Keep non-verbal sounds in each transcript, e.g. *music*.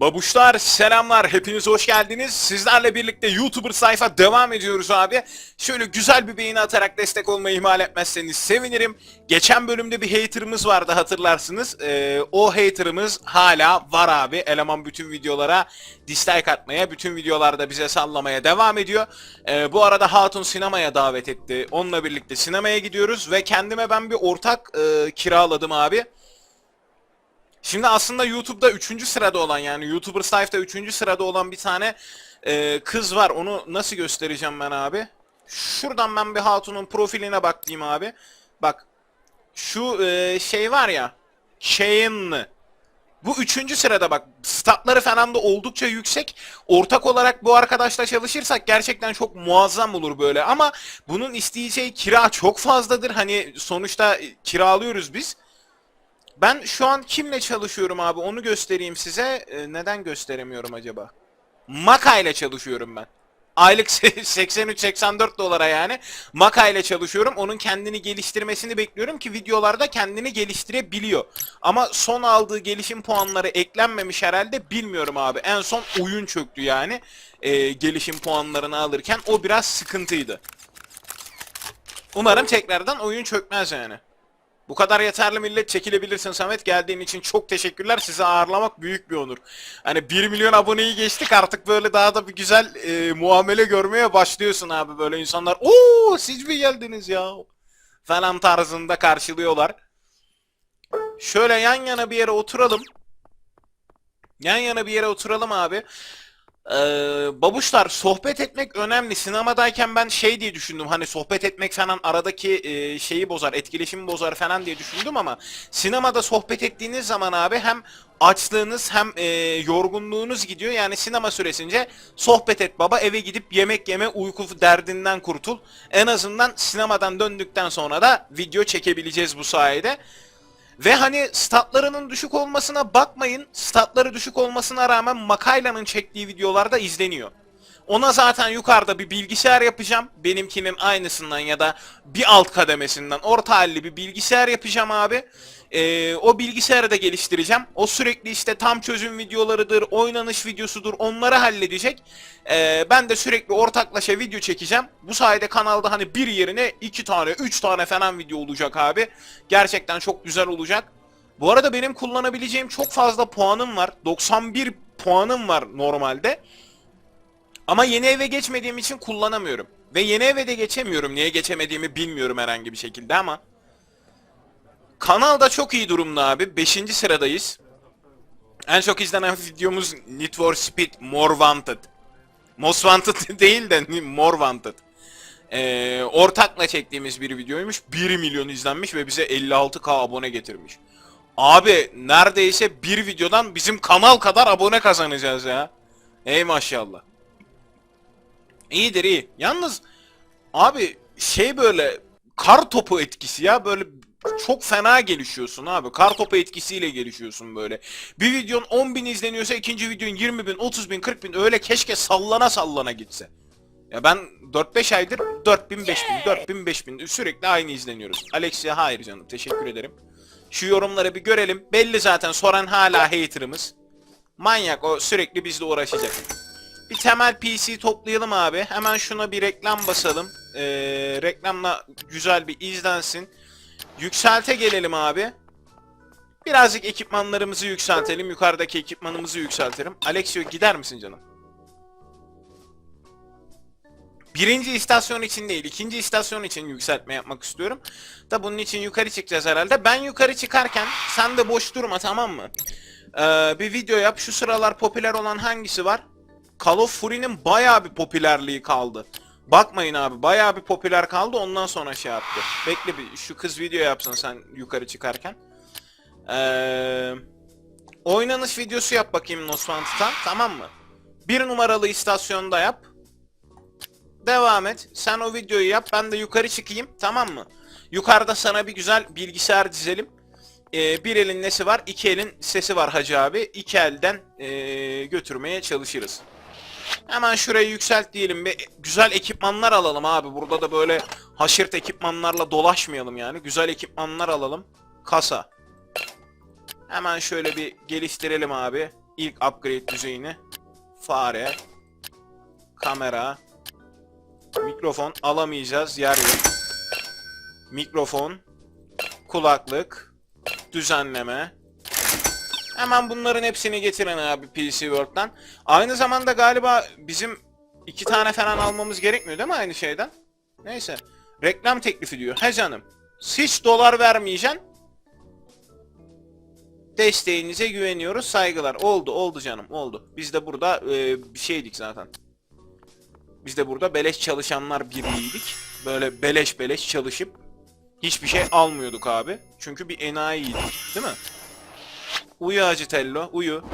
Babuşlar selamlar hepiniz hoş geldiniz. Sizlerle birlikte YouTuber sayfa devam ediyoruz abi. Şöyle güzel bir beğeni atarak destek olmayı ihmal etmezseniz sevinirim. Geçen bölümde bir haterımız vardı hatırlarsınız. Ee, o haterımız hala var abi. Eleman bütün videolara dislike atmaya, bütün videolarda bize sallamaya devam ediyor. Ee, bu arada Hatun sinemaya davet etti. Onunla birlikte sinemaya gidiyoruz ve kendime ben bir ortak e, kiraladım abi. Şimdi aslında YouTube'da 3. sırada olan yani YouTuber sayfada 3. sırada olan bir tane e, kız var. Onu nasıl göstereceğim ben abi? Şuradan ben bir hatunun profiline bakayım abi. Bak şu e, şey var ya Shane'lı. Bu üçüncü sırada bak statları falan da oldukça yüksek. Ortak olarak bu arkadaşla çalışırsak gerçekten çok muazzam olur böyle. Ama bunun isteyeceği kira çok fazladır. Hani sonuçta kiralıyoruz biz. Ben şu an kimle çalışıyorum abi onu göstereyim size. Ee, neden gösteremiyorum acaba? Maka ile çalışıyorum ben. Aylık *laughs* 83-84 dolara yani. Maka ile çalışıyorum. Onun kendini geliştirmesini bekliyorum ki videolarda kendini geliştirebiliyor. Ama son aldığı gelişim puanları eklenmemiş herhalde bilmiyorum abi. En son oyun çöktü yani. Ee, gelişim puanlarını alırken o biraz sıkıntıydı. Umarım tekrardan oyun çökmez yani. Bu kadar yeterli millet çekilebilirsin Samet. Geldiğin için çok teşekkürler. Sizi ağırlamak büyük bir onur. Hani 1 milyon aboneyi geçtik artık böyle daha da bir güzel e, muamele görmeye başlıyorsun abi. Böyle insanlar ooo siz mi geldiniz ya? Falan tarzında karşılıyorlar. Şöyle yan yana bir yere oturalım. Yan yana bir yere oturalım abi. Ee, babuşlar sohbet etmek önemli. Sinemadayken ben şey diye düşündüm. Hani sohbet etmek falan aradaki e, şeyi bozar, etkileşimi bozar falan diye düşündüm ama sinemada sohbet ettiğiniz zaman abi hem açlığınız hem e, yorgunluğunuz gidiyor. Yani sinema süresince sohbet et baba eve gidip yemek yeme uyku derdinden kurtul. En azından sinemadan döndükten sonra da video çekebileceğiz bu sayede. Ve hani statlarının düşük olmasına bakmayın. Statları düşük olmasına rağmen Makayla'nın çektiği videolarda izleniyor. Ona zaten yukarıda bir bilgisayar yapacağım. Benimkinin aynısından ya da bir alt kademesinden orta halli bir bilgisayar yapacağım abi. Ee, o bilgisayarı da geliştireceğim. O sürekli işte tam çözüm videolarıdır, oynanış videosudur onları halledecek. Ee, ben de sürekli ortaklaşa video çekeceğim. Bu sayede kanalda hani bir yerine iki tane, üç tane falan video olacak abi. Gerçekten çok güzel olacak. Bu arada benim kullanabileceğim çok fazla puanım var. 91 puanım var normalde. Ama yeni eve geçmediğim için kullanamıyorum. Ve yeni eve de geçemiyorum. Niye geçemediğimi bilmiyorum herhangi bir şekilde ama. Kanalda çok iyi durumda abi. 5. sıradayız. En çok izlenen videomuz Need for Speed More Wanted. Most Wanted *laughs* değil de More Wanted. Ee, ortakla çektiğimiz bir videoymuş. 1 milyon izlenmiş ve bize 56k abone getirmiş. Abi neredeyse bir videodan bizim kanal kadar abone kazanacağız ya. Ey maşallah. İyidir iyi. Yalnız abi şey böyle kar topu etkisi ya böyle çok fena gelişiyorsun abi. Kar topu etkisiyle gelişiyorsun böyle. Bir videon 10 bin izleniyorsa ikinci videon 20 bin, 30 bin, 40 bin öyle keşke sallana sallana gitse. Ya ben 4-5 aydır 4000, 5000, 4000, 5000 sürekli aynı izleniyoruz. Alexia hayır canım teşekkür ederim. Şu yorumları bir görelim. Belli zaten soran hala haterımız. Manyak o sürekli bizle uğraşacak. Bir temel PC toplayalım abi. Hemen şuna bir reklam basalım. Ee, reklamla güzel bir izlensin. Yükselte gelelim abi. Birazcık ekipmanlarımızı yükseltelim. Yukarıdaki ekipmanımızı yükseltelim. Alexio gider misin canım? Birinci istasyon için değil, ikinci istasyon için yükseltme yapmak istiyorum. Da bunun için yukarı çıkacağız herhalde. Ben yukarı çıkarken sen de boş durma tamam mı? Ee, bir video yap. Şu sıralar popüler olan hangisi var? Call of Fury'nin bayağı bir popülerliği kaldı. Bakmayın abi bayağı bir popüler kaldı ondan sonra şey yaptı. Bekle bir şu kız video yapsın sen yukarı çıkarken. Ee, oynanış videosu yap bakayım Nosfant'tan tamam mı? Bir numaralı istasyonda yap. Devam et. Sen o videoyu yap ben de yukarı çıkayım tamam mı? Yukarıda sana bir güzel bilgisayar dizelim. Ee, bir elin nesi var? iki elin sesi var hacı abi. İki elden ee, götürmeye çalışırız. Hemen şurayı yükselt diyelim ve güzel ekipmanlar alalım abi. Burada da böyle haşırt ekipmanlarla dolaşmayalım yani. Güzel ekipmanlar alalım. Kasa. Hemen şöyle bir geliştirelim abi. ilk upgrade düzeyini. Fare. Kamera. Mikrofon alamayacağız yer yok. Mikrofon. Kulaklık. Düzenleme. Hemen bunların hepsini getirin abi PC World'dan. Aynı zamanda galiba bizim iki tane falan almamız gerekmiyor değil mi aynı şeyden? Neyse. Reklam teklifi diyor. He canım. Hiç dolar vermeyeceksin. Desteğinize güveniyoruz. Saygılar. Oldu oldu canım oldu. Biz de burada e, bir şeydik zaten. Biz de burada beleş çalışanlar birliğiydik. Böyle beleş beleş çalışıp hiçbir şey almıyorduk abi. Çünkü bir enayiydik. Değil mi? Uyu Hacı Tello, uyu.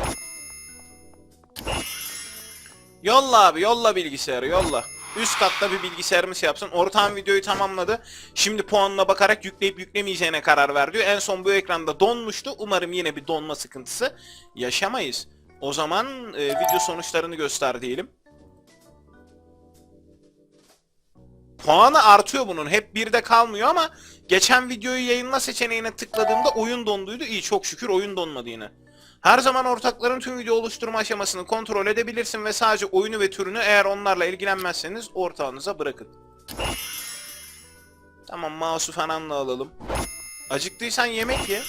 Yolla abi, yolla bilgisayarı, yolla. Üst katta bir bilgisayarımız yapsın. Ortağın videoyu tamamladı. Şimdi puanına bakarak yükleyip yüklemeyeceğine karar ver diyor. En son bu ekranda donmuştu. Umarım yine bir donma sıkıntısı yaşamayız. O zaman e, video sonuçlarını göster diyelim. Puanı artıyor bunun. Hep birde kalmıyor ama geçen videoyu yayınla seçeneğine tıkladığımda oyun donduydu. İyi çok şükür oyun donmadı yine. Her zaman ortakların tüm video oluşturma aşamasını kontrol edebilirsin ve sadece oyunu ve türünü eğer onlarla ilgilenmezseniz ortağınıza bırakın. Tamam mouse'u falan da alalım. Acıktıysan yemek ye.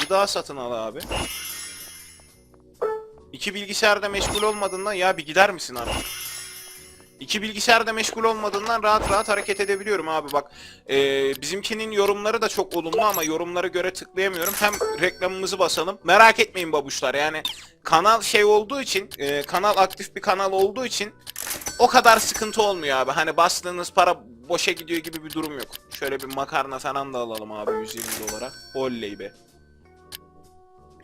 Gıda satın al abi. İki bilgisayarda meşgul olmadığından ya bir gider misin artık? İki bilgisayarda meşgul olmadığından rahat rahat hareket edebiliyorum abi bak. Ee, bizimkinin yorumları da çok olumlu ama yorumlara göre tıklayamıyorum. Hem reklamımızı basalım. Merak etmeyin babuşlar yani kanal şey olduğu için, e, kanal aktif bir kanal olduğu için o kadar sıkıntı olmuyor abi. Hani bastığınız para boşa gidiyor gibi bir durum yok. Şöyle bir makarna falan da alalım abi 120 dolara. Oley be.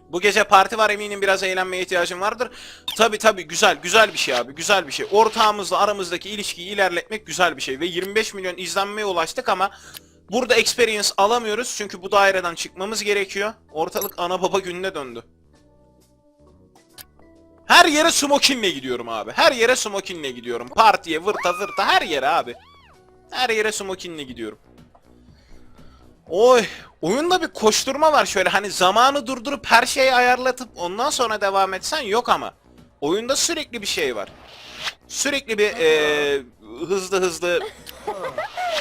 Bu gece parti var eminim biraz eğlenmeye ihtiyacım vardır. Tabi tabi güzel güzel bir şey abi güzel bir şey. Ortağımızla aramızdaki ilişkiyi ilerletmek güzel bir şey. Ve 25 milyon izlenmeye ulaştık ama burada experience alamıyoruz. Çünkü bu daireden çıkmamız gerekiyor. Ortalık ana baba gününe döndü. Her yere smokinle gidiyorum abi. Her yere smokinle gidiyorum. Partiye vırta vırta her yere abi. Her yere smokinle gidiyorum. Oy, oyunda bir koşturma var şöyle hani zamanı durdurup her şeyi ayarlatıp ondan sonra devam etsen yok ama. Oyunda sürekli bir şey var. Sürekli bir eee, hızlı hızlı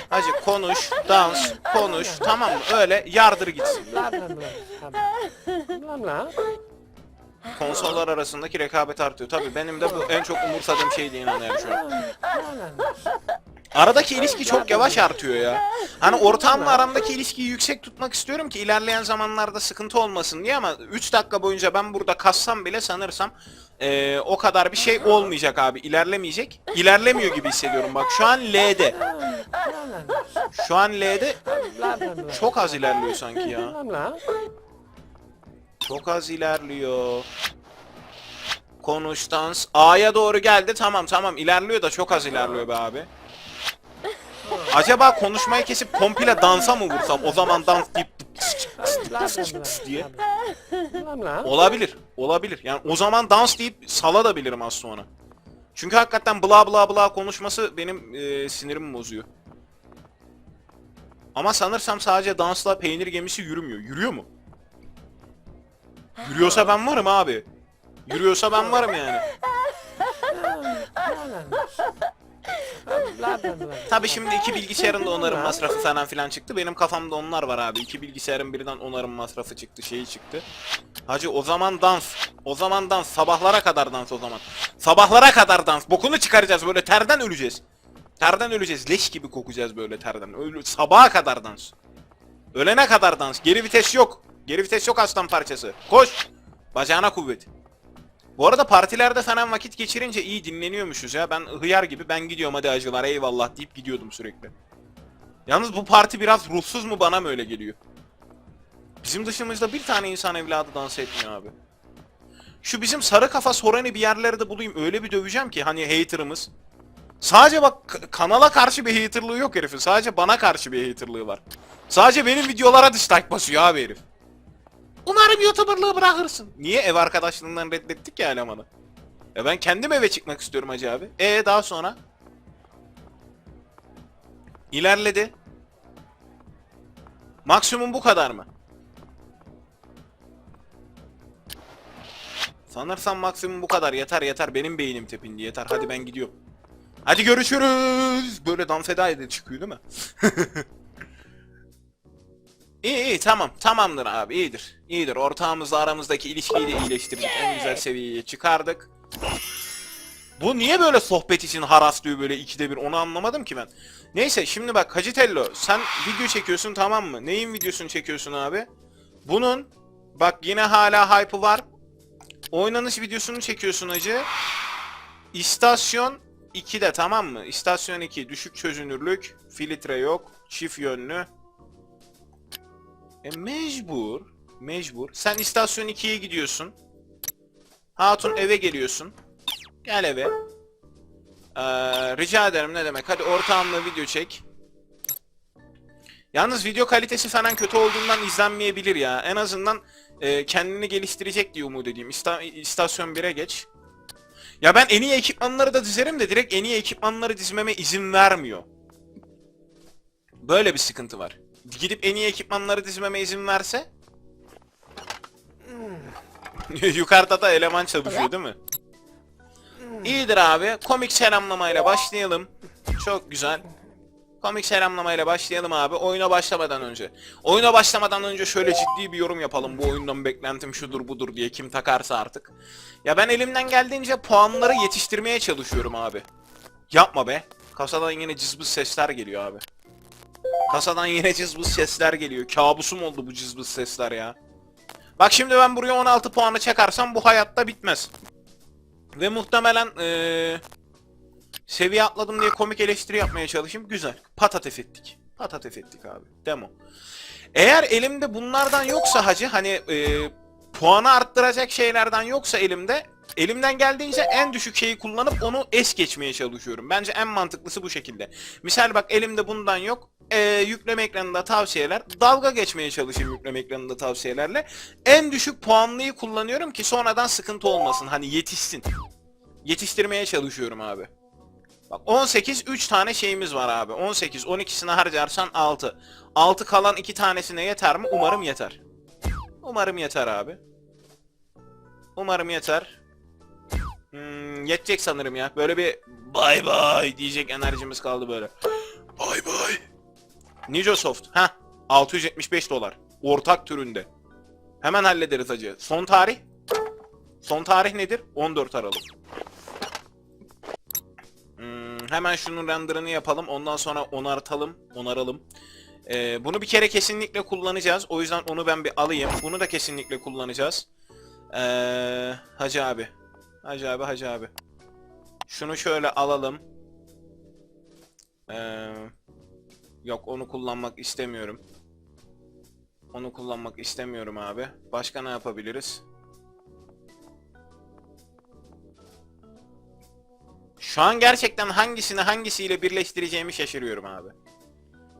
Hacı konuş, dans, konuş tamam mı? Öyle yardır gitsin. Konsollar arasındaki rekabet artıyor. Tabii benim de bu en çok umursadığım şey diye inanıyorum şu an. Aradaki ilişki çok yavaş artıyor ya. *laughs* Hani ortamla aramdaki ilişkiyi yüksek tutmak istiyorum ki ilerleyen zamanlarda sıkıntı olmasın diye ama 3 dakika boyunca ben burada kassam bile sanırsam eee, o kadar bir şey olmayacak abi. İlerlemeyecek. İlerlemiyor gibi hissediyorum bak. Şu an L'de. Şu an L'de çok az ilerliyor sanki ya. Çok az ilerliyor. Konuş dans. A'ya doğru geldi. Tamam tamam ilerliyor da çok az ilerliyor be abi. Acaba konuşmayı kesip komple dansa mı vursam? O zaman dans deyip diye. Olabilir. Olabilir. Yani o zaman dans deyip sala da bilirim az sonra. Çünkü hakikaten bla bla bla konuşması benim e, sinirimi bozuyor. Ama sanırsam sadece dansla peynir gemisi yürümüyor. Yürüyor mu? Yürüyorsa ben varım abi. Yürüyorsa ben varım yani. Tabi şimdi iki bilgisayarın da onarım masrafı falan filan çıktı. Benim kafamda onlar var abi. İki bilgisayarın birden onarım masrafı çıktı, şeyi çıktı. Hacı o zaman dans. O zaman dans. Sabahlara kadar dans o zaman. Sabahlara kadar dans. Bokunu çıkaracağız böyle terden öleceğiz. Terden öleceğiz. Leş gibi kokacağız böyle terden. Öyle, sabaha kadar dans. Ölene kadar dans. Geri vites yok. Geri vites yok aslan parçası. Koş. Bacağına kuvvet. Bu arada partilerde falan vakit geçirince iyi dinleniyormuşuz ya. Ben hıyar gibi ben gidiyorum hadi acılar eyvallah deyip gidiyordum sürekli. Yalnız bu parti biraz ruhsuz mu bana mı öyle geliyor? Bizim dışımızda bir tane insan evladı dans etmiyor abi. Şu bizim sarı kafa Soren'i bir yerlerde bulayım öyle bir döveceğim ki hani haterımız. Sadece bak kanala karşı bir haterlığı yok herifin. Sadece bana karşı bir haterlığı var. Sadece benim videolara dislike basıyor abi herif. Umarım YouTuber'lığı bırakırsın. Niye ev arkadaşlığından reddettik ya elemanı? Ya ben kendim eve çıkmak istiyorum hacı abi. E daha sonra? İlerledi. Maksimum bu kadar mı? Sanırsam maksimum bu kadar. Yeter yeter. Benim beynim tepindi. Yeter. Hadi ben gidiyorum. Hadi görüşürüz. Böyle dans eda edip çıkıyor değil mi? *laughs* iyi iyi tamam. Tamamdır abi iyidir. İyidir. Ortağımızla aramızdaki ilişkiyi de iyileştirdik. En güzel seviyeye çıkardık. Bu niye böyle sohbet için haraslıyor böyle ikide bir onu anlamadım ki ben. Neyse şimdi bak Hacı Tello sen video çekiyorsun tamam mı? Neyin videosunu çekiyorsun abi? Bunun bak yine hala hype'ı var. Oynanış videosunu çekiyorsun hacı. İstasyon 2'de tamam mı? İstasyon 2 düşük çözünürlük, filtre yok, çift yönlü. E mecbur, mecbur. Sen istasyon 2'ye gidiyorsun. Hatun eve geliyorsun. Gel eve. Ee, rica ederim ne demek. Hadi ortağımla video çek. Yalnız video kalitesi falan kötü olduğundan izlenmeyebilir ya. En azından e, kendini geliştirecek diye umut edeyim. İsta, istasyon 1'e geç. Ya ben en iyi ekipmanları da dizerim de direkt en iyi ekipmanları dizmeme izin vermiyor. Böyle bir sıkıntı var. Gidip en iyi ekipmanları dizmeme izin verse *laughs* Yukarıda da eleman çalışıyor değil mi? İyidir abi. Komik selamlamayla başlayalım. Çok güzel. Komik selamlamayla başlayalım abi. Oyuna başlamadan önce. Oyuna başlamadan önce şöyle ciddi bir yorum yapalım. Bu oyundan beklentim şudur budur diye kim takarsa artık. Ya ben elimden geldiğince puanları yetiştirmeye çalışıyorum abi. Yapma be. Kasadan yine cızbız sesler geliyor abi. Kasadan yine cızbız sesler geliyor. Kabusum oldu bu cızbız sesler ya. Bak şimdi ben buraya 16 puanı çakarsam bu hayatta bitmez. Ve muhtemelen eee seviye atladım diye komik eleştiri yapmaya çalışayım. Güzel. Patates ettik. Patates ettik abi. Demo. Eğer elimde bunlardan yoksa hacı hani eee puanı arttıracak şeylerden yoksa elimde elimden geldiğince en düşük şeyi kullanıp onu es geçmeye çalışıyorum. Bence en mantıklısı bu şekilde. Misal bak elimde bundan yok. Ee, yükleme ekranında tavsiyeler. Dalga geçmeye çalışayım yükleme ekranında tavsiyelerle. En düşük puanlıyı kullanıyorum ki sonradan sıkıntı olmasın. Hani yetişsin. Yetiştirmeye çalışıyorum abi. Bak 18 3 tane şeyimiz var abi. 18 12'sini harcarsan 6. 6 kalan 2 tanesine yeter mi? Umarım yeter. Umarım yeter abi. Umarım yeter. Hmm, yetecek sanırım ya. Böyle bir bay bay diyecek enerjimiz kaldı böyle. Bay bay. Nijosoft. Ha 675 dolar. Ortak türünde. Hemen hallederiz hacı. Son tarih? Son tarih nedir? 14 Aralık. Hmm, hemen şunun renderını yapalım. Ondan sonra onartalım. Onaralım. Ee, bunu bir kere kesinlikle kullanacağız. O yüzden onu ben bir alayım. Bunu da kesinlikle kullanacağız. Ee, hacı abi. Hacı abi, hacı abi. Şunu şöyle alalım. Ee, yok onu kullanmak istemiyorum. Onu kullanmak istemiyorum abi. Başka ne yapabiliriz? Şu an gerçekten hangisini hangisiyle birleştireceğimi şaşırıyorum abi.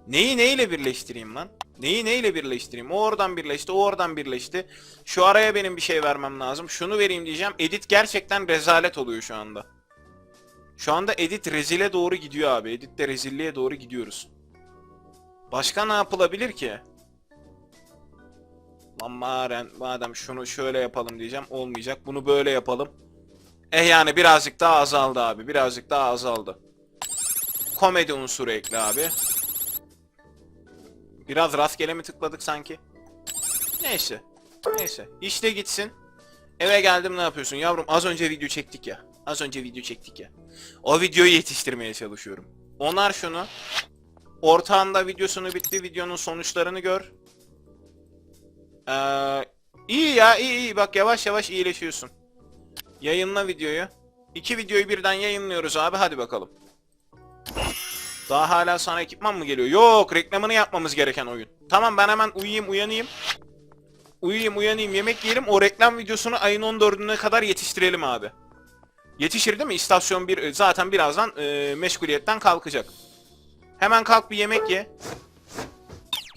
Neyi neyle birleştireyim lan? Neyi neyle birleştireyim? O oradan birleşti, o oradan birleşti. Şu araya benim bir şey vermem lazım. Şunu vereyim diyeceğim. Edit gerçekten rezalet oluyor şu anda. Şu anda edit rezile doğru gidiyor abi. Editte rezilliğe doğru gidiyoruz. Başka ne yapılabilir ki? Lan madem şunu şöyle yapalım diyeceğim. Olmayacak. Bunu böyle yapalım. Eh yani birazcık daha azaldı abi. Birazcık daha azaldı. Komedi unsuru ekle abi. Biraz rastgele mi tıkladık sanki? Neyse. Neyse. İşte gitsin. Eve geldim ne yapıyorsun yavrum? Az önce video çektik ya. Az önce video çektik ya. O videoyu yetiştirmeye çalışıyorum. Onar şunu. Ortağında videosunu bitti. Videonun sonuçlarını gör. Ee, iyi ya iyi iyi. Bak yavaş yavaş iyileşiyorsun. Yayınla videoyu. İki videoyu birden yayınlıyoruz abi. Hadi bakalım. Daha hala sana ekipman mı geliyor? Yok reklamını yapmamız gereken oyun. Tamam ben hemen uyuyayım uyanayım. Uyuyayım uyanayım yemek yiyelim. O reklam videosunu ayın 14'üne kadar yetiştirelim abi. Yetişir değil mi? İstasyon 1 zaten birazdan e, meşguliyetten kalkacak. Hemen kalk bir yemek ye.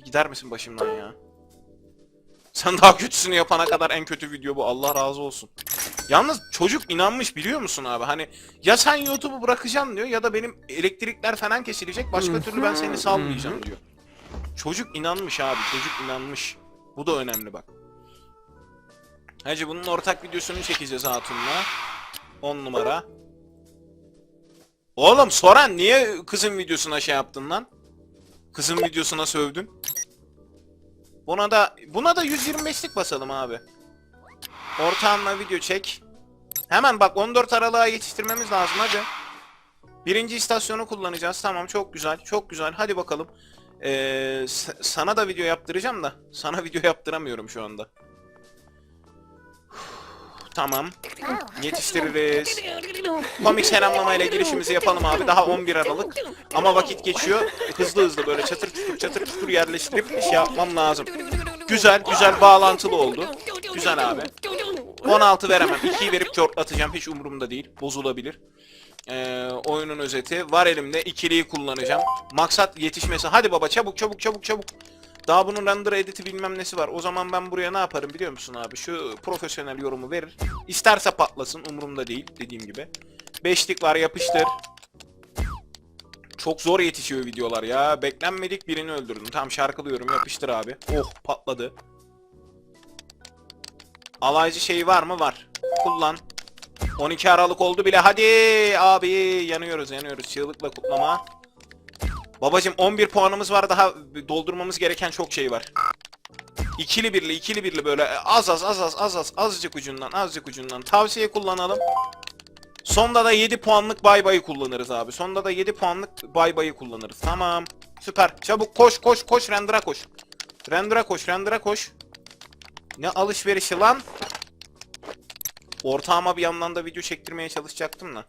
Gider misin başımdan ya? Sen daha kötüsünü yapana kadar en kötü video bu. Allah razı olsun. Yalnız çocuk inanmış biliyor musun abi? Hani ya sen YouTube'u bırakacaksın diyor ya da benim elektrikler falan kesilecek. Başka türlü ben seni salmayacağım diyor. Çocuk inanmış abi. Çocuk inanmış. Bu da önemli bak. Hacı bunun ortak videosunu çekeceğiz Hatun'la. 10 numara. Oğlum Soran niye kızın videosuna şey yaptın lan? Kızın videosuna sövdün. Buna da buna da 125'lik basalım abi. Ortağınla video çek. Hemen bak 14 Aralık'a yetiştirmemiz lazım hadi. Birinci istasyonu kullanacağız. Tamam çok güzel. Çok güzel. Hadi bakalım. Ee, sana da video yaptıracağım da. Sana *laughs* video yaptıramıyorum şu anda. Tamam. Yetiştiririz. Komik selamlamayla girişimizi yapalım abi. Daha 11 Aralık. Ama vakit geçiyor. Hızlı hızlı böyle çatır çutur çatır çutur yerleştirip şey yapmam lazım. Güzel güzel bağlantılı oldu. Güzel abi. 16 veremem. 2'yi verip çortlatacağım. Hiç umurumda değil. Bozulabilir. Ee, oyunun özeti. Var elimde. ikiliyi kullanacağım. Maksat yetişmesi. Hadi baba çabuk çabuk çabuk çabuk. Daha bunun render editi bilmem nesi var. O zaman ben buraya ne yaparım biliyor musun abi? Şu profesyonel yorumu verir. İsterse patlasın. Umurumda değil. Dediğim gibi. Beşlik var yapıştır. Çok zor yetişiyor videolar ya. Beklenmedik birini öldürdüm. Tam şarkılıyorum. Yapıştır abi. Oh patladı. Alaycı şeyi var mı? Var. Kullan. 12 Aralık oldu bile. Hadi abi yanıyoruz yanıyoruz. Çığlıkla kutlama. Babacım 11 puanımız var. Daha doldurmamız gereken çok şey var. İkili birli ikili birli böyle az az az az az az azıcık ucundan azıcık ucundan tavsiye kullanalım. Sonda da 7 puanlık bay bayı kullanırız abi. Sonda da 7 puanlık bay bayı kullanırız. Tamam. Süper. Çabuk koş koş koş render'a koş. Render'a koş render'a koş. Ne alışverişi lan? Ortağıma bir yandan da video çektirmeye çalışacaktım da.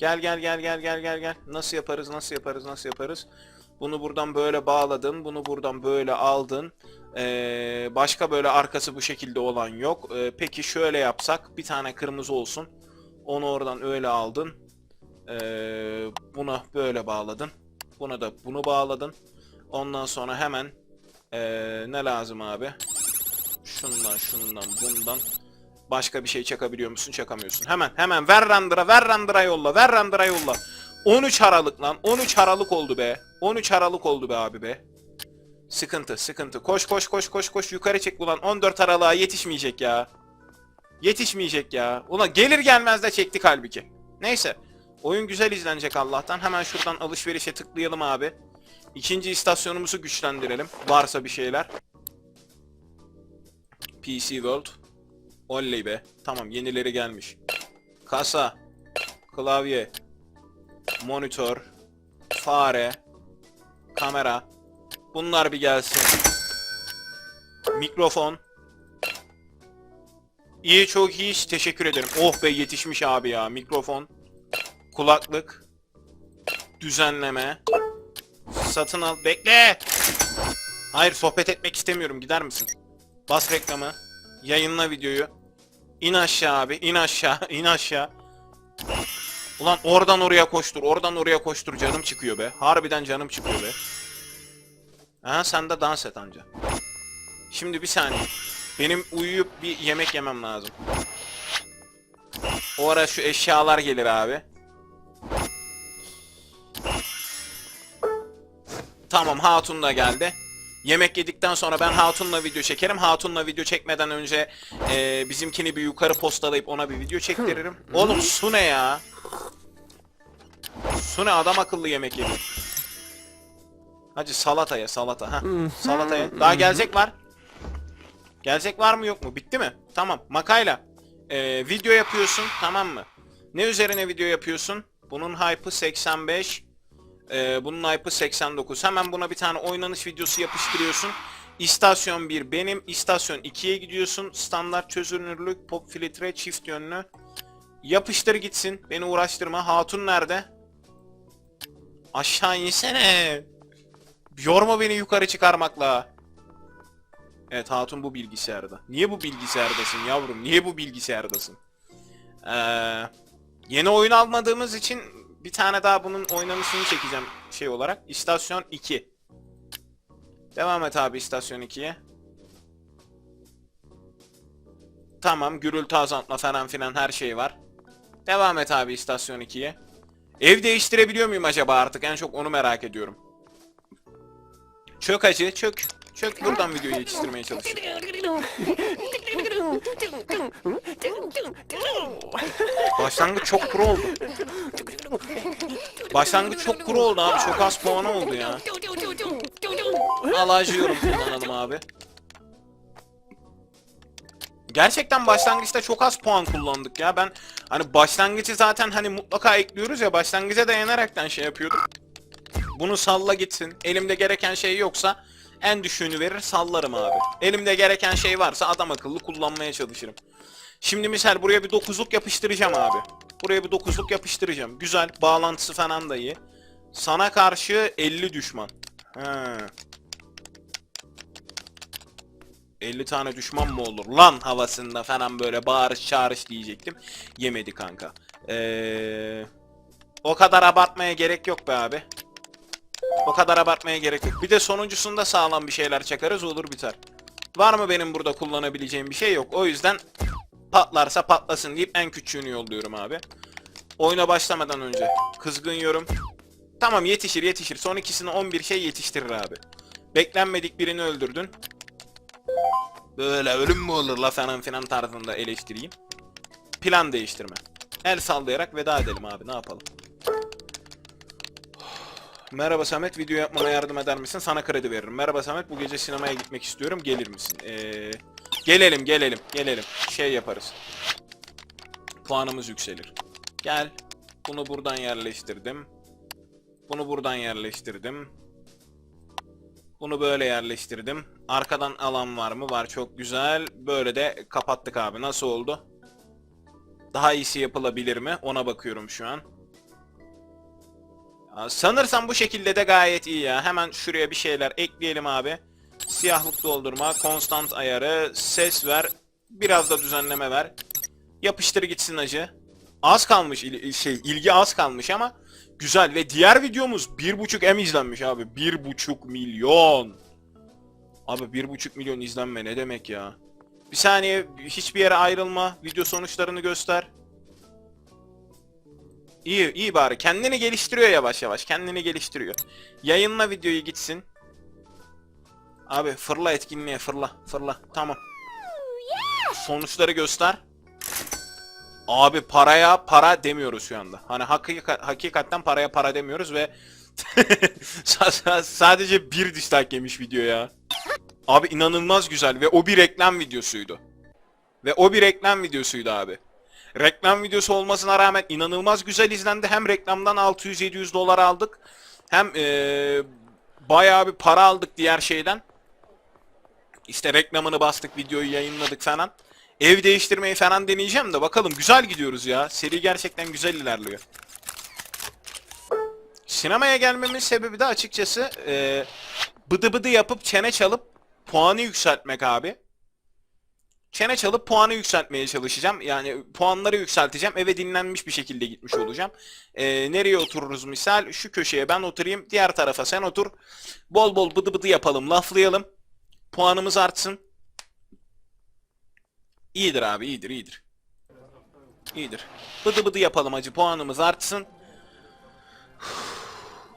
Gel gel gel gel gel gel gel. Nasıl yaparız nasıl yaparız nasıl yaparız? Bunu buradan böyle bağladın. Bunu buradan böyle aldın. Ee, başka böyle arkası bu şekilde olan yok. Ee, peki şöyle yapsak. Bir tane kırmızı olsun. Onu oradan öyle aldın. Ee, buna böyle bağladın. Buna da bunu bağladın. Ondan sonra hemen ee, ne lazım abi? Şundan, şundan, bundan. Başka bir şey çakabiliyor musun? Çakamıyorsun. Hemen, hemen ver render'a, ver render'a yolla, ver render'a yolla. 13 Aralık lan. 13 Aralık oldu be. 13 Aralık oldu be abi be. Sıkıntı, sıkıntı. Koş, koş, koş, koş, koş. Yukarı çek ulan. 14 Aralık'a yetişmeyecek ya. Yetişmeyecek ya. Ulan gelir gelmez de çektik halbuki. Neyse. Oyun güzel izlenecek Allah'tan. Hemen şuradan alışverişe tıklayalım abi. İkinci istasyonumuzu güçlendirelim. Varsa bir şeyler. PC World. Oley be. Tamam yenileri gelmiş. Kasa. Klavye. Monitör. Fare. Kamera. Bunlar bir gelsin. Mikrofon. İyi çok iyi teşekkür ederim. Oh be yetişmiş abi ya. Mikrofon. Kulaklık. Düzenleme. Satın al. Bekle. Hayır sohbet etmek istemiyorum. Gider misin? Bas reklamı. Yayınla videoyu. İn aşağı abi. in aşağı. *laughs* in aşağı. Ulan oradan oraya koştur. Oradan oraya koştur. Canım çıkıyor be. Harbiden canım çıkıyor be. Ha sen de dans et anca. Şimdi bir saniye. Benim uyuyup bir yemek yemem lazım. O ara şu eşyalar gelir abi. Tamam Hatun da geldi. Yemek yedikten sonra ben Hatun'la video çekerim. Hatun'la video çekmeden önce eee, bizimkini bir yukarı postalayıp ona bir video çektiririm. Oğlum su ne ya? Su ne adam akıllı yemek yedi. Hacı salataya salata ha. Salataya. Daha gelecek var. Gelecek var mı yok mu? Bitti mi? Tamam. Makayla. Ee, video yapıyorsun tamam mı? Ne üzerine video yapıyorsun? Bunun hype'ı 85. Ee, bunun hype'ı 89. Hemen buna bir tane oynanış videosu yapıştırıyorsun. İstasyon 1 benim. İstasyon 2'ye gidiyorsun. Standart çözünürlük, pop filtre, çift yönlü. Yapıştır gitsin. Beni uğraştırma. Hatun nerede? Aşağı insene. Yorma beni yukarı çıkarmakla. Evet Hatun bu bilgisayarda. Niye bu bilgisayardasın yavrum? Niye bu bilgisayardasın? Ee, yeni oyun almadığımız için bir tane daha bunun oynanışını çekeceğim şey olarak. İstasyon 2. Devam et abi istasyon 2'ye. Tamam gürültü azaltma falan filan her şey var. Devam et abi istasyon 2'ye. Ev değiştirebiliyor muyum acaba artık? En çok onu merak ediyorum. Çök acı çök. Çök buradan videoyu yetiştirmeye çalışıyorum. *laughs* Başlangıç çok kuru oldu. Başlangıç çok kuru oldu abi. Çok az puan oldu ya. Alacıyorum kullanalım abi. Gerçekten başlangıçta çok az puan kullandık ya. Ben hani başlangıcı zaten hani mutlaka ekliyoruz ya. Başlangıca dayanaraktan şey yapıyordum. Bunu salla gitsin. Elimde gereken şey yoksa en düşüğünü verir sallarım abi. Elimde gereken şey varsa adam akıllı kullanmaya çalışırım. Şimdi misal buraya bir dokuzluk yapıştıracağım abi. Buraya bir dokuzluk yapıştıracağım. Güzel. Bağlantısı falan da iyi. Sana karşı 50 düşman. He. 50 tane düşman mı olur lan havasında falan böyle bağırış çağırış diyecektim. Yemedi kanka. Ee, o kadar abartmaya gerek yok be abi. O kadar abartmaya gerek yok. Bir de sonuncusunda sağlam bir şeyler çakarız olur biter. Var mı benim burada kullanabileceğim bir şey yok. O yüzden patlarsa patlasın deyip en küçüğünü yolluyorum abi. Oyuna başlamadan önce kızgın yorum. Tamam yetişir yetişir. Son ikisini 11 şey yetiştirir abi. Beklenmedik birini öldürdün. Böyle ölüm mü olur la falan filan tarzında eleştireyim. Plan değiştirme. El sallayarak veda edelim abi ne yapalım. Merhaba Samet video yapmama yardım eder misin? Sana kredi veririm. Merhaba Samet bu gece sinemaya gitmek istiyorum. Gelir misin? Ee, gelelim gelelim gelelim. Şey yaparız. Puanımız yükselir. Gel. Bunu buradan yerleştirdim. Bunu buradan yerleştirdim. Bunu böyle yerleştirdim. Arkadan alan var mı? Var çok güzel. Böyle de kapattık abi. Nasıl oldu? Daha iyisi yapılabilir mi? Ona bakıyorum şu an. Sanırsam bu şekilde de gayet iyi ya. Hemen şuraya bir şeyler ekleyelim abi. Siyahlık doldurma, konstant ayarı, ses ver, biraz da düzenleme ver. Yapıştır gitsin acı. Az kalmış il- şey ilgi az kalmış ama güzel ve diğer videomuz 1.5 M izlenmiş abi. 1.5 milyon. Abi 1.5 milyon izlenme ne demek ya? Bir saniye hiçbir yere ayrılma. Video sonuçlarını göster. İyi iyi bari. Kendini geliştiriyor yavaş yavaş. Kendini geliştiriyor. Yayınla videoyu gitsin. Abi fırla etkinliğe fırla fırla. Tamam. Sonuçları göster. Abi paraya para demiyoruz şu anda. Hani hakika, hakikaten paraya para demiyoruz ve *laughs* sa- sa- sadece bir dislike yemiş video ya. Abi inanılmaz güzel ve o bir reklam videosuydu. Ve o bir reklam videosuydu abi. Reklam videosu olmasına rağmen inanılmaz güzel izlendi. Hem reklamdan 600-700 dolar aldık. Hem eee bayağı bir para aldık diğer şeyden. İşte reklamını bastık, videoyu yayınladık falan. Ev değiştirmeyi falan deneyeceğim de bakalım güzel gidiyoruz ya. Seri gerçekten güzel ilerliyor. Sinemaya gelmemin sebebi de açıkçası eee bıdı bıdı yapıp çene çalıp puanı yükseltmek abi. Çene çalıp puanı yükseltmeye çalışacağım. Yani puanları yükselteceğim. Eve dinlenmiş bir şekilde gitmiş olacağım. Ee, nereye otururuz misal? Şu köşeye ben oturayım. Diğer tarafa sen otur. Bol bol bıdı bıdı yapalım. Laflayalım. Puanımız artsın. İyidir abi iyidir iyidir. İyidir. Bıdı bıdı yapalım acı. Puanımız artsın.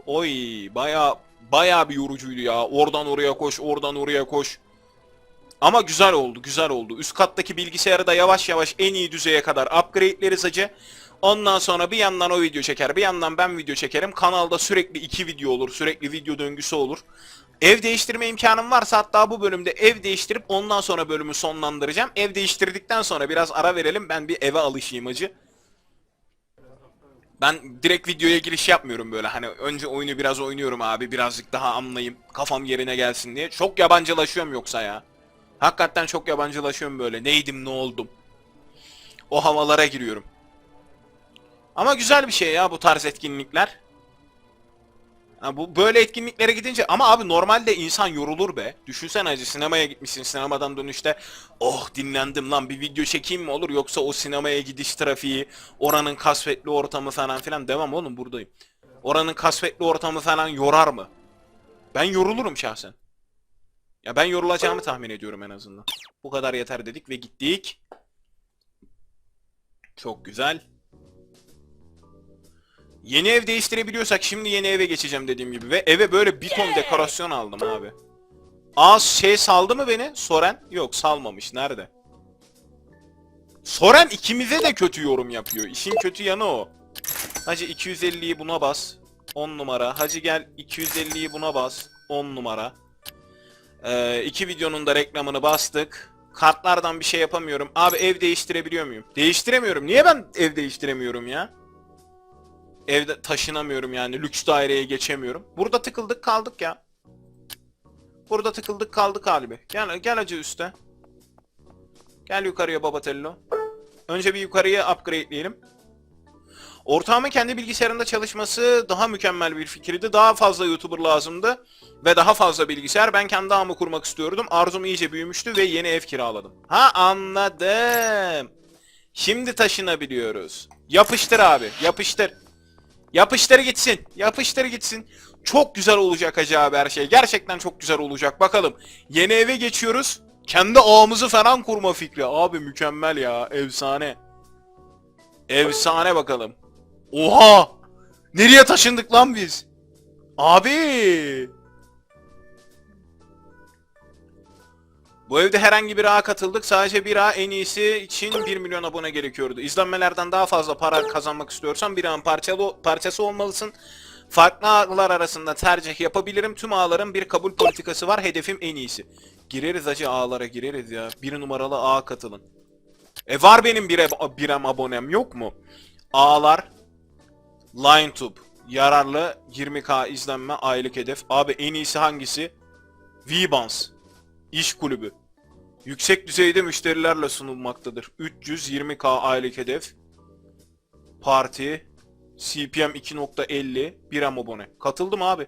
Oy baya baya bir yorucuydu ya. Oradan oraya koş, oradan oraya koş. Ama güzel oldu, güzel oldu. Üst kattaki bilgisayarı da yavaş yavaş en iyi düzeye kadar upgrade'leriz acı. Ondan sonra bir yandan o video çeker, bir yandan ben video çekerim. Kanalda sürekli iki video olur, sürekli video döngüsü olur. Ev değiştirme imkanım varsa hatta bu bölümde ev değiştirip ondan sonra bölümü sonlandıracağım. Ev değiştirdikten sonra biraz ara verelim. Ben bir eve alışayım acı. Ben direkt videoya giriş yapmıyorum böyle. Hani önce oyunu biraz oynuyorum abi. Birazcık daha anlayayım. Kafam yerine gelsin diye. Çok yabancılaşıyorum yoksa ya. Hakikaten çok yabancılaşıyorum böyle. Neydim ne oldum. O havalara giriyorum. Ama güzel bir şey ya bu tarz etkinlikler. Ha, bu böyle etkinliklere gidince ama abi normalde insan yorulur be. Düşünsene acı sinemaya gitmişsin sinemadan dönüşte oh dinlendim lan bir video çekeyim mi olur yoksa o sinemaya gidiş trafiği oranın kasvetli ortamı falan filan devam oğlum buradayım. Oranın kasvetli ortamı falan yorar mı? Ben yorulurum şahsen. Ya ben yorulacağımı tahmin ediyorum en azından. Bu kadar yeter dedik ve gittik. Çok güzel. Yeni ev değiştirebiliyorsak şimdi yeni eve geçeceğim dediğim gibi. Ve eve böyle bir ton dekorasyon aldım abi. Aa şey saldı mı beni? Soren? Yok salmamış. Nerede? Soren ikimize de kötü yorum yapıyor. İşin kötü yanı o. Hacı 250'yi buna bas. 10 numara. Hacı gel 250'yi buna bas. 10 numara. Ee, iki videonun da reklamını bastık. Kartlardan bir şey yapamıyorum. Abi ev değiştirebiliyor muyum? Değiştiremiyorum. Niye ben ev değiştiremiyorum ya? Evde taşınamıyorum yani. Lüks daireye geçemiyorum. Burada tıkıldık kaldık ya. Burada tıkıldık kaldık halbi. Gel, gel acı üste. Gel yukarıya Babatello. Önce bir yukarıya upgrade'leyelim. Ortağımın kendi bilgisayarında çalışması daha mükemmel bir fikirdi. Daha fazla YouTuber lazımdı. Ve daha fazla bilgisayar. Ben kendi ağımı kurmak istiyordum. Arzum iyice büyümüştü ve yeni ev kiraladım. Ha anladım. Şimdi taşınabiliyoruz. Yapıştır abi. Yapıştır. Yapıştır gitsin. Yapıştır gitsin. Çok güzel olacak Hacı abi her şey. Gerçekten çok güzel olacak. Bakalım. Yeni eve geçiyoruz. Kendi ağımızı falan kurma fikri. Abi mükemmel ya. Efsane. Efsane bakalım. Oha! Nereye taşındık lan biz? Abi! Bu evde herhangi bir ağa katıldık. Sadece bir ağ en iyisi için 1 milyon abone gerekiyordu. İzlenmelerden daha fazla para kazanmak istiyorsan bir ağın parçalı, parçası olmalısın. Farklı ağlar arasında tercih yapabilirim. Tüm ağların bir kabul politikası var. Hedefim en iyisi. Gireriz acı ağlara gireriz ya. Bir numaralı ağa katılın. E var benim bir birem abonem yok mu? Ağlar, LineTube, yararlı 20k izlenme aylık hedef. Abi en iyisi hangisi? Vbans, iş kulübü. Yüksek düzeyde müşterilerle sunulmaktadır. 320k aylık hedef. Parti, CPM 2.50, 1 abone. Katıldım abi.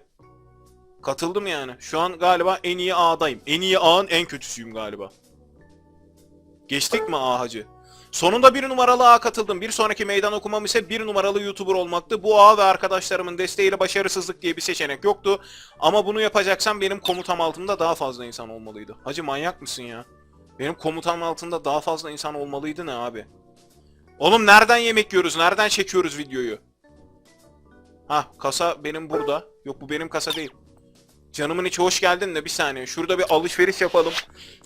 Katıldım yani. Şu an galiba en iyi ağdayım. En iyi ağın en kötüsüyüm galiba. Geçtik mi ağ hacı? Sonunda bir numaralı ağa katıldım. Bir sonraki meydan okumam ise bir numaralı YouTuber olmaktı. Bu ağa ve arkadaşlarımın desteğiyle başarısızlık diye bir seçenek yoktu. Ama bunu yapacaksam benim komutam altında daha fazla insan olmalıydı. Hacı manyak mısın ya? Benim komutam altında daha fazla insan olmalıydı ne abi? Oğlum nereden yemek yiyoruz? Nereden çekiyoruz videoyu? Hah kasa benim burada. Yok bu benim kasa değil. Canımın içi hoş geldin de bir saniye. Şurada bir alışveriş yapalım.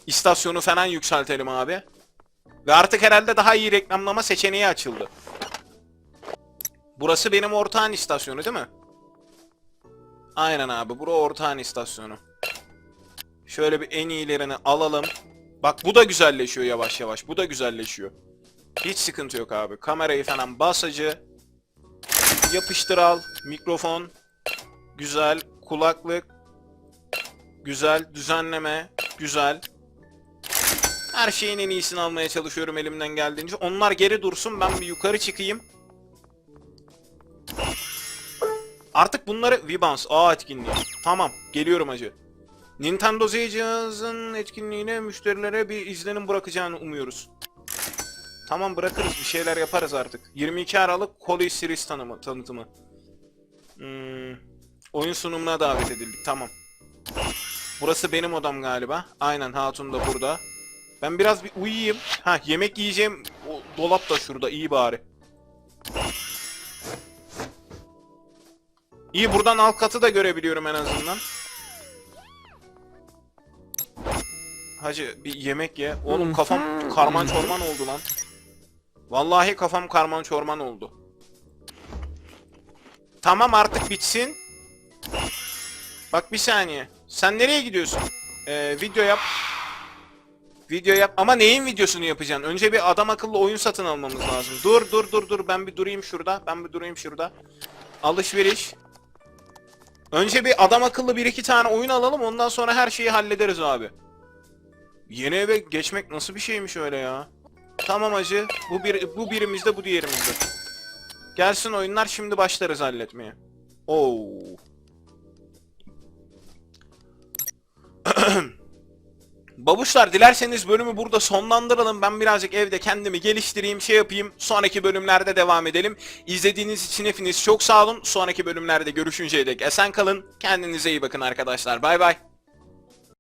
İstasyonu falan yükseltelim abi. Ve artık herhalde daha iyi reklamlama seçeneği açıldı. Burası benim ortağın istasyonu değil mi? Aynen abi. Bura ortağın istasyonu. Şöyle bir en iyilerini alalım. Bak bu da güzelleşiyor yavaş yavaş. Bu da güzelleşiyor. Hiç sıkıntı yok abi. Kamerayı falan basacı. Yapıştır al. Mikrofon. Güzel. Kulaklık. Güzel. Düzenleme. Güzel. Her şeyin en iyisini almaya çalışıyorum elimden geldiğince. Onlar geri dursun ben bir yukarı çıkayım. Artık bunları Vibans A etkinliği. Tamam geliyorum acı. Nintendo Z cihazın etkinliğine müşterilere bir izlenim bırakacağını umuyoruz. Tamam bırakırız bir şeyler yaparız artık. 22 Aralık Koli Series tanımı, tanıtımı. Hmm, oyun sunumuna davet edildik tamam. Burası benim odam galiba. Aynen Hatun da burada. Ben biraz bir uyuyayım. Ha yemek yiyeceğim. O dolap da şurada iyi bari. İyi buradan alt katı da görebiliyorum en azından. Hacı bir yemek ye. Oğlum kafam karman çorman oldu lan. Vallahi kafam karman çorman oldu. Tamam artık bitsin. Bak bir saniye. Sen nereye gidiyorsun? Ee, video yap. Video yap ama neyin videosunu yapacaksın? Önce bir adam akıllı oyun satın almamız lazım. Dur dur dur dur ben bir durayım şurada. Ben bir durayım şurada. Alışveriş. Önce bir adam akıllı bir iki tane oyun alalım ondan sonra her şeyi hallederiz abi. Yeni eve geçmek nasıl bir şeymiş öyle ya? Tamam acı. Bu bir bu birimizde bu diğerimizde. Gelsin oyunlar şimdi başlarız halletmeye. Oo. *clears throat* Babuşlar dilerseniz bölümü burada sonlandıralım. Ben birazcık evde kendimi geliştireyim, şey yapayım. Sonraki bölümlerde devam edelim. İzlediğiniz için hepiniz çok sağ olun. Sonraki bölümlerde görüşünceye dek esen kalın. Kendinize iyi bakın arkadaşlar. Bay bay.